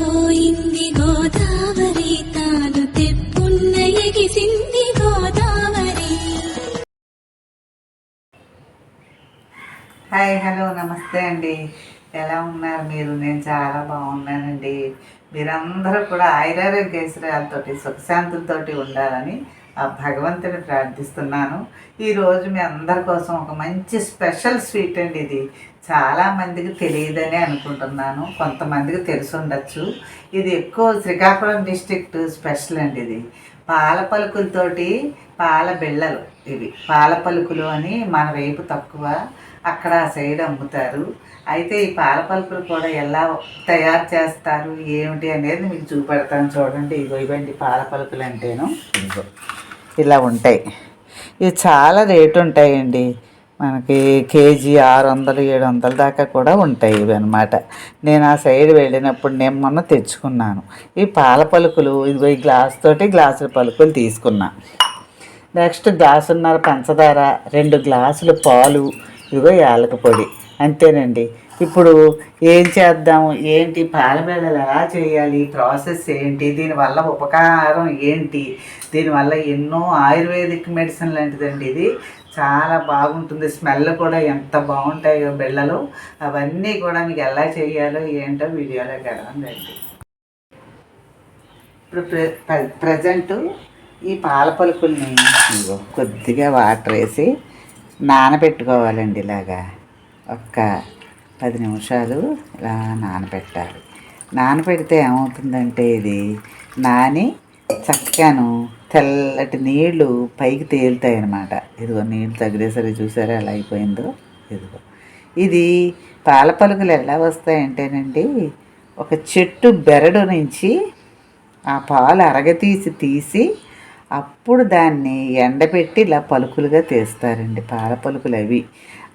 పోయింది గోదావరి తాను తెప్పున్న ఎగిసింది గోదావరి హాయ్ హలో నమస్తే అండి. ఎలా ఉన్నారు మీరు? నేను చాలా బాగున్నానండి. మీరందరూ కూడా ఆయురారోగ్యశ్రాలతోటి సుఖశాంతులతోటి ఉండాలని భగవంతుని ప్రార్థిస్తున్నాను. ఈరోజు మీ అందరి కోసం ఒక మంచి స్పెషల్ స్వీట్ అండి ఇది. చాలామందికి తెలియదని అనుకుంటున్నాను. కొంతమందికి తెలిసి ఉండొచ్చు ఇది ఎక్కువ శ్రీకాకుళం డిస్ట్రిక్ట్ స్పెషల్ అండి ఇది. పాల పలుకులతోటి పాల బిళ్ళలు ఇవి. పాల పలుకులు అని మన వైపు తక్కువ అక్కడ ఆ సైడ్ అమ్ముతారు. అయితే ఈ పాల పలుకులు కూడా ఎలా తయారు చేస్తారు ఏమిటి అనేది మీకు చూపెడతాను చూడండి. ఇగో ఇవ్వండి పాల పలుకులు అంటేను. ఇలా ఉంటాయి. ఇవి చాలా రేటు ఉంటాయండి. మనకి కేజీ ఆరు వందలు ఏడు వందల దాకా కూడా ఉంటాయి ఇవి అనమాట నేను ఆ సైడ్ వెళ్ళినప్పుడు నేను మొన్న తెచ్చుకున్నాను. ఈ పాల పలుకులు ఇదిగో ఈ గ్లాస్ తోటి గ్లాసుల పలుకులు తీసుకున్నా. నెక్స్ట్ గ్లాసున్నర పంచదార రెండు గ్లాసులు పాలు ఇదిగో యాలక పొడి. అంతేనండి. ఇప్పుడు ఏం చేద్దాం ఏంటి? పాలబెళ్ళలు ఎలా చేయాలి? ప్రాసెస్ ఏంటి? దీనివల్ల ఉపకారం ఏంటి? దీనివల్ల ఎన్నో ఆయుర్వేదిక్ మెడిసిన్ లాంటిదండి ఇది. చాలా బాగుంటుంది. స్మెల్ కూడా ఎంత బాగుంటాయో బెళ్ళలు. అవన్నీ కూడా మీకు ఎలా చేయాలో ఏంటో వీడియోలో గడవండి ఇప్పుడు ప్రె ప్ర- ప్రజెంటు ఈ పాల పలుకుల్ని కొద్దిగా వాటర్ వేసి నానబెట్టుకోవాలండి ఇలాగా. ఒక్క పది నిమిషాలు ఇలా నానబెట్టాలి. నానబెడితే ఏమవుతుందంటే ఇది నాని చక్కను తెల్లటి నీళ్ళు పైకి తేలుతాయి అన్నమాట ఇదిగో నీళ్ళు తగిలేసరికి చూసారా ఎలా అయిపోయిందో? ఇదిగో. ఇది పాల పలుకులు ఎలా వస్తాయంటేనండి ఒక చెట్టు బెరడు నుంచి ఆ పాలు అరగతీసి తీసి అప్పుడు దాన్ని ఎండబెట్టి ఇలా పలుకులుగా తీస్తారండి పాల పలుకులు అవి.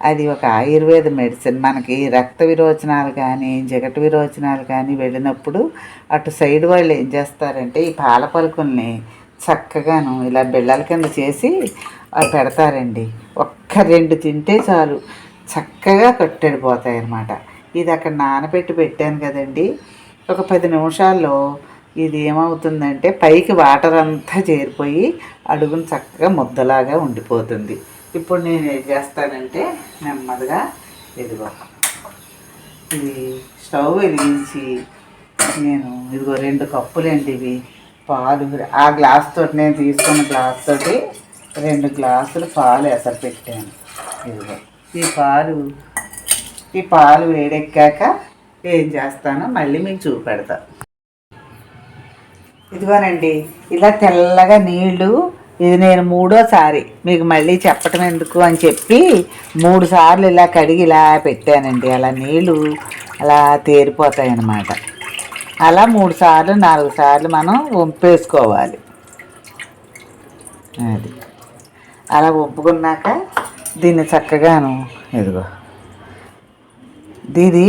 అది ఒక ఆయుర్వేద మెడిసిన్. మనకి రక్త విరోచనాలు కానీ జగట విరోచనాలు కానీ వెళ్ళినప్పుడు అటు సైడ్ వాళ్ళు ఏం చేస్తారంటే ఈ పాల పలుకుల్ని చక్కగాను ఇలా బిళ్ళల కింద చేసి పెడతారండి. ఒక్క రెండు తింటే చాలు. చక్కగా కట్టెడిపోతాయి అన్నమాట ఇది అక్కడ నానబెట్టి పెట్టాను కదండి. ఒక పది నిమిషాల్లో ఇది ఏమవుతుందంటే పైకి వాటర్ అంతా చేరిపోయి అడుగును చక్కగా ముద్దలాగా ఉండిపోతుంది. ఇప్పుడు నేను ఏం చేస్తానంటే నెమ్మదిగా ఇదిగో ఇది స్టవ్ వెలిగించి నేను ఇదిగో రెండు కప్పులండి ఇవి పాలు. ఆ గ్లాస్ తోటి నేను తీసుకున్న గ్లాస్ తోటి రెండు గ్లాసులు పాలు ఎసరు పెట్టాను. ఇదిగో ఈ పాలు ఈ పాలు వేడెక్కాక ఏం చేస్తానో మళ్ళీ మీకు చూపెడతా. ఇదిగోనండి ఇలా తెల్లగా నీళ్ళు ఇది నేను మూడోసారి మీకు మళ్ళీ చెప్పటం ఎందుకు అని చెప్పి మూడు సార్లు ఇలా కడిగి ఇలా పెట్టానండి. అలా నీళ్ళు అలా తేరిపోతాయి అన్నమాట. అలా మూడు సార్లు నాలుగు సార్లు మనం వంపేసుకోవాలి. అది. అలా ఒంపుకున్నాక దీన్ని చక్కగాను ఇదిగో. దీది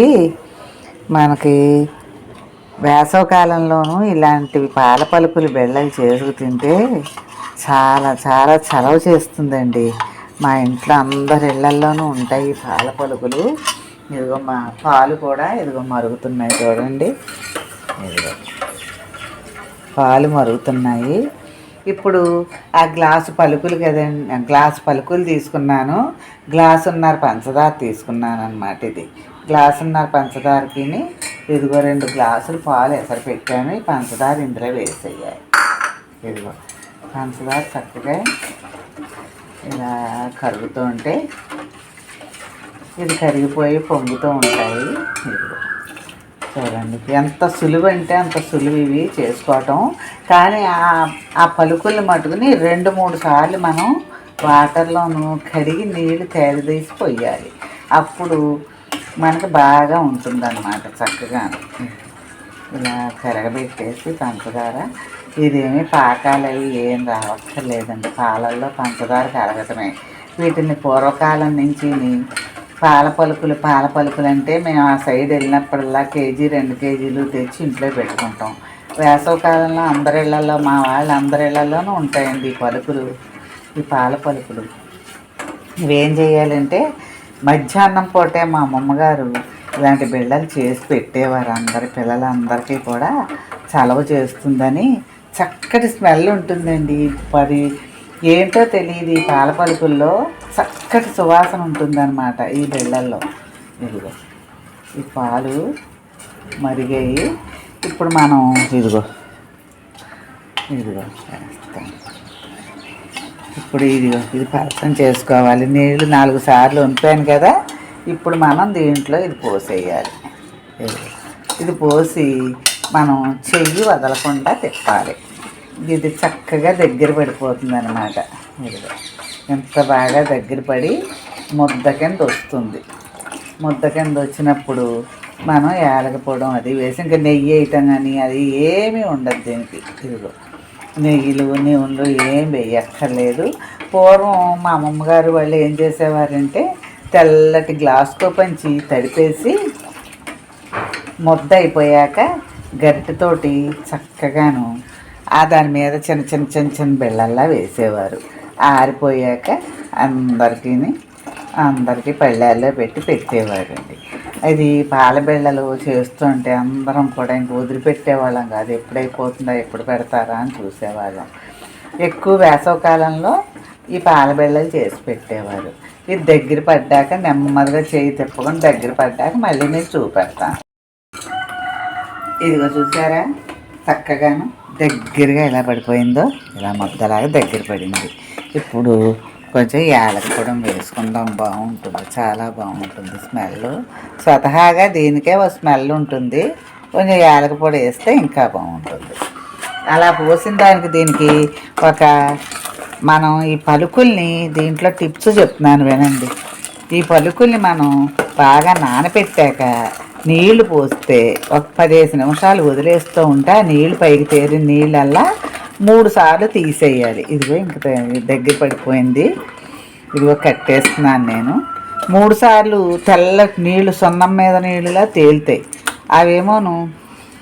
మనకి వేసవకాలంలోనూ ఇలాంటివి పాల పలుపులు బెల్లలు చేసుకు తింటే చాలా చాలా చలవ చేస్తుందండి. మా ఇంట్లో అందరి ఇళ్ళల్లోనూ ఉంటాయి ఈ పాల పలుకులు. ఇదిగో మా పాలు కూడా ఇదిగో మరుగుతున్నాయి చూడండి. ఇదిగో పాలు మరుగుతున్నాయి. ఇప్పుడు ఆ గ్లాసు పలుకులు కదండి గ్లాసు పలుకులు తీసుకున్నాను. గ్లాసున్నర పంచదార తీసుకున్నాను అనమాట ఇది. గ్లాసున్నర పంచదారకి ఇదిగో రెండు గ్లాసులు పాలు ఎసరు పెట్టాను. ఈ పంచదార ఇందులో వేసేయాలి. ఇదిగో పంచదార చక్కగా ఇలా కరుగుతూ ఉంటే ఇది కరిగిపోయి పొంగుతూ ఉంటాయి. చూడండి ఎంత సులువు అంటే అంత సులువు ఇవి చేసుకోవటం. కానీ ఆ పలుకుల్ని పలుకులు మటుకుని రెండు మూడు సార్లు మనం వాటర్లోను కడిగి నీళ్ళు తేలిదీసి పోయాలి అప్పుడు మనకు బాగా ఉంటుందన్నమాట చక్కగా ఇలా కరగబెట్టేసి పంచదార ఇదేమి పాకాలు అవి ఏం రావక్కర్లేదండి. పాలల్లో పంచదార కలగటమే వీటిని పూర్వకాలం నుంచి పాల పలుకులు పాల పలుకులు అంటే మేము ఆ సైడ్ వెళ్ళినప్పుడల్లా కేజీ రెండు కేజీలు తెచ్చి ఇంట్లో పెట్టుకుంటాం. వేసవకాలంలో అందరి ఇళ్ళలో మా వాళ్ళు అందరి ఇళ్ళలోనూ ఉంటాయండి ఈ పలుకులు ఈ పాల పలుకులు. ఇవేం చేయాలంటే మధ్యాహ్నం పూటే మా అమ్మమ్మగారు ఇలాంటి బిళ్ళలు చేసి పెట్టేవారు. అందరి పిల్లలందరికీ కూడా చలవ చేస్తుందని చక్కటి స్మెల్ ఉంటుందండి. మరి ఏంటో తెలియదు ఈ పాల పలుకుల్లో చక్కటి సువాసన ఉంటుందన్నమాట ఈ బిళ్ళల్లో ఇదిగో ఈ పాలు మరిగాయి. ఇప్పుడు మనం ఇదిగో. ఇదిగో ఇప్పుడు ఇదిగో ఇది పరసం చేసుకోవాలి. నీళ్ళు నాలుగు సార్లు ఉంపాను కదా. ఇప్పుడు మనం దీంట్లో ఇది పోసేయాలి. ఇదిగో. ఇది పోసి మనం చెయ్యి వదలకుండా తిప్పాలి. ఇది చక్కగా దగ్గర పడిపోతుంది అనమాట ఎంత బాగా దగ్గర పడి ముద్ద కింద వస్తుంది. ముద్ద కింద వచ్చినప్పుడు మనం ఏలకపోవడం అది వేసి ఇంకా నెయ్యి వేయటం కానీ అది ఏమీ ఉండదు దీనికి. ఇదిగో నెయ్యిలు నూనెలు ఏం వేయక్కర్లేదు. పూర్వం మా అమ్మమ్మగారు వాళ్ళు ఏం చేసేవారంటే తెల్లటి గ్లాస్తో పంచి తడిపేసి ముద్ద అయిపోయాక గరిటెతోటి చక్కగాను ఆ దాని మీద చిన్న చిన్న చిన్న చిన్న బిళ్ళల్లా వేసేవారు. ఆరిపోయాక అందరికీ అందరికీ పళ్ళాల్లో పెట్టి పెట్టేవారండి. అది పాల బిళ్ళలు చేస్తుంటే అందరం కూడా ఇంక వదిలిపెట్టేవాళ్ళం కాదు. ఎప్పుడైపోతుందా ఎప్పుడు పెడతారా అని చూసేవాళ్ళం. ఎక్కువ వేసవకాలంలో ఈ పాల బిళ్ళలు చేసి పెట్టేవారు. ఇది దగ్గర పడ్డాక నెమ్మదిగా చేయి తిప్పుకొని దగ్గర పడ్డాక మళ్ళీ నేను చూపెడతాను. ఇదిగో చూసారా? చక్కగాను దగ్గరగా ఎలా పడిపోయిందో ఇలా ముద్దలాగా దగ్గర పడింది. ఇప్పుడు కొంచెం యాలకపొడం వేసుకుందాం. బాగుంటుంది. చాలా బాగుంటుంది స్మెల్. స్వతహాగా దీనికే ఒక స్మెల్ ఉంటుంది. కొంచెం యాలకపొడి వేస్తే ఇంకా బాగుంటుంది. అలా పోసిన దానికి దీనికి ఒక మనం ఈ పలుకుల్ని దీంట్లో టిప్స్ చెప్తున్నాను వినండి. ఈ పలుకుల్ని మనం బాగా నానపెట్టాక నీళ్ళు పోస్తే ఒక పదిహేను నిమిషాలు వదిలేస్తూ ఉంటే ఆ నీళ్ళు పైకి తేరిన నీళ్ళల్లా మూడు సార్లు తీసేయాలి. ఇదిగో ఇంక దగ్గర పడిపోయింది. ఇదిగో కట్టేస్తున్నాను నేను. మూడు సార్లు తెల్ల నీళ్ళు సున్నం మీద నీళ్ళులా తేలుతాయి. అవేమోను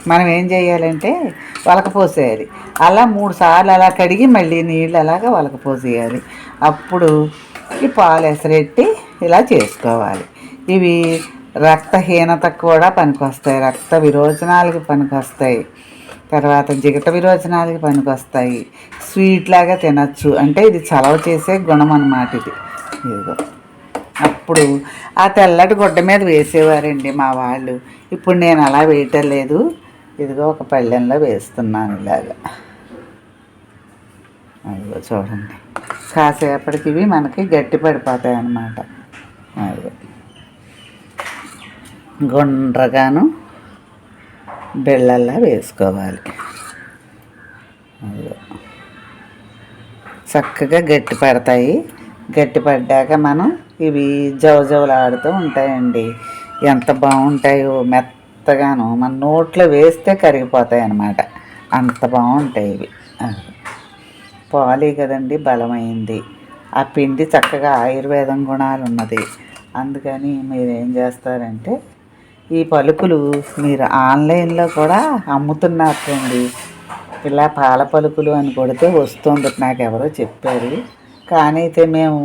మనం ఏం చేయాలంటే వలకపోసేయాలి అలా మూడు సార్లు అలా కడిగి మళ్ళీ నీళ్ళు అలాగా వలకపోసేయాలి అప్పుడు ఈ పాలు ఎసరెట్టి ఇలా చేసుకోవాలి. ఇవి రక్తహీనతకు కూడా పనికొస్తాయి. రక్త విరోచనాలకి పనికొస్తాయి. తర్వాత జిగట విరోచనాలకి పనికొస్తాయి. స్వీట్ లాగా తినచ్చు. అంటే ఇది చలవ చేసే గుణం అన్నమాట ఇది. ఇదిగో అప్పుడు ఆ తెల్లటి గుడ్డ మీద వేసేవారండి మా వాళ్ళు. ఇప్పుడు నేను అలా వేయటం లేదు. ఇదిగో ఒక పళ్ళెంలో వేస్తున్నాను ఇలాగా. అదిగో చూడండి. కాసేపటికి ఇవి మనకి గట్టి పడిపోతాయి అన్నమాట అదిగో. గుండ్రగాను బిళ్ళల్లా వేసుకోవాలి. చక్కగా గట్టి పడతాయి. గట్టి పడ్డాక మనం ఇవి జవజవలాడుతూ ఉంటాయండి. ఎంత బాగుంటాయో మెత్తగాను. మన నోట్లో వేస్తే కరిగిపోతాయి అన్నమాట. అంత బాగుంటాయి ఇవి. అది. పాలే కదండి బలమైంది. ఆ పిండి చక్కగా ఆయుర్వేదం గుణాలు ఉన్నది అందుకని మీరు ఏం చేస్తారంటే ఈ పలుకులు మీరు ఆన్లైన్లో కూడా అమ్ముతున్నారండి. ఇలా పాల పలుకులు అని కొడితే వస్తుంది నాకు ఎవరో చెప్పారు. కానీ అయితే మేము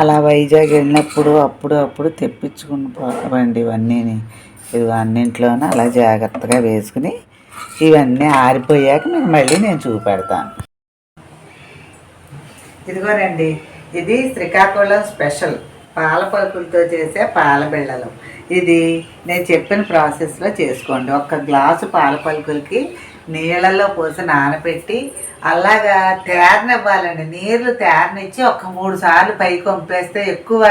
అలా వైజాగ్ వెళ్ళినప్పుడు అప్పుడు అప్పుడు తెప్పించుకుని పోతామండి ఇవన్నీ ఇవి అన్నింట్లోనూ అలా జాగ్రత్తగా వేసుకుని ఇవన్నీ ఆరిపోయాక మీకు మళ్ళీ నేను చూపెడతాను. ఇదిగోనండి ఇది శ్రీకాకుళం స్పెషల్. పాల పలుకులతో చేసే పాల బిళ్ళలు. ఇది నేను చెప్పిన ప్రాసెస్లో చేసుకోండి. ఒక గ్లాసు పాల పలుకులకి నీళ్ళల్లో పోసి నానబెట్టి అలాగా తేరనివ్వాలండి. నీళ్ళు తేరనిచ్చి ఒక మూడు సార్లు పైకి వంపేస్తే ఎక్కువ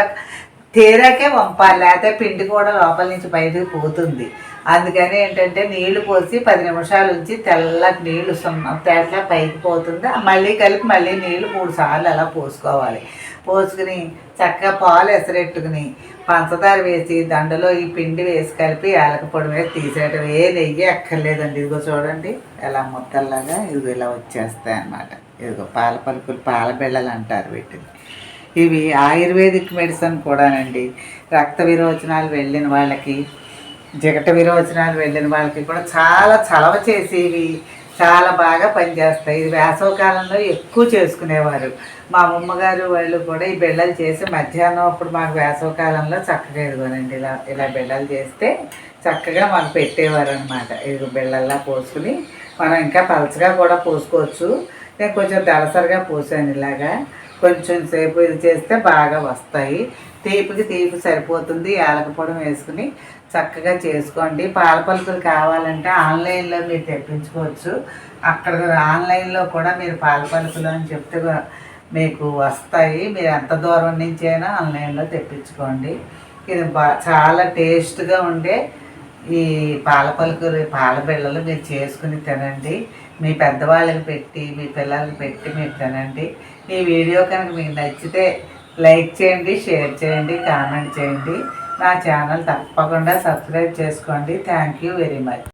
తేరాకే పంపాలి లేకపోతే పిండి కూడా లోపల నుంచి బయటకు పోతుంది. అందుకని ఏంటంటే నీళ్ళు పోసి పది నిమిషాలు ఉంచి తెల్లటి నీళ్ళు సున్నం తేట్లా పైకి పోతుంది. మళ్ళీ కలిపి మళ్ళీ నీళ్ళు మూడు సార్లు అలా పోసుకోవాలి. పోసుకుని చక్కగా పాలు ఎసరెట్టుకుని పంచదార వేసి దండలో ఈ పిండి వేసి కలిపి యాలకపొడి వేసి తీసేయటం. ఏ నెయ్యి అక్కర్లేదండి ఇదిగో చూడండి. ఎలా ముద్దల్లాగా ఇదిగో ఇలా వచ్చేస్తాయి అన్నమాట. ఇదిగో పాల పలుకులు పాల బిళ్ళలు అంటారు వీటిని. ఇవి ఆయుర్వేదిక్ మెడిసిన్ కూడానండి. రక్త విరోచనాలు వెళ్ళిన వాళ్ళకి జిగట విరోచనాలు వెళ్ళిన వాళ్ళకి కూడా చాలా చలవ చేసేవి. చాలా బాగా పనిచేస్తాయి. ఇది వేసవ కాలంలో ఎక్కువ చేసుకునేవారు. మా అమ్మగారు వాళ్ళు కూడా ఈ బిళ్ళలు చేసి మధ్యాహ్నం అప్పుడు మాకు వేసవ కాలంలో చక్కగా ఇదిగోనండి ఇలా ఇలా బిళ్ళలు చేస్తే చక్కగా మాకు పెట్టేవారు అనమాట ఇది బిళ్ళల్లా పోసుకుని మనం ఇంకా పలచగా కూడా పోసుకోవచ్చు. నేను కొంచెం దళసరిగా పోసాను ఇలాగా. కొంచెం సేపు ఇది చేస్తే బాగా వస్తాయి. తీపికి తీపి సరిపోతుంది. యాలకపొడం వేసుకుని చక్కగా చేసుకోండి. పాల పలుకులు కావాలంటే ఆన్లైన్లో మీరు తెప్పించుకోవచ్చు. అక్కడ ఆన్లైన్లో కూడా మీరు పాల పలుకులు అని చెప్తే మీకు వస్తాయి. మీరు ఎంత దూరం నుంచి అయినా ఆన్లైన్లో తెప్పించుకోండి. ఇది బా చాలా టేస్ట్గా ఉండే ఈ పాల పలుకులు పాల బిళ్ళలు మీరు చేసుకుని తినండి. మీ పెద్దవాళ్ళకి పెట్టి మీ పిల్లలకి పెట్టి మీరు తినండి. ఈ వీడియో కనుక మీకు నచ్చితే లైక్ చేయండి షేర్ చేయండి కామెంట్ చేయండి. నా ఛానల్ తప్పకుండా సబ్స్క్రైబ్ చేసుకోండి. Thank you very much.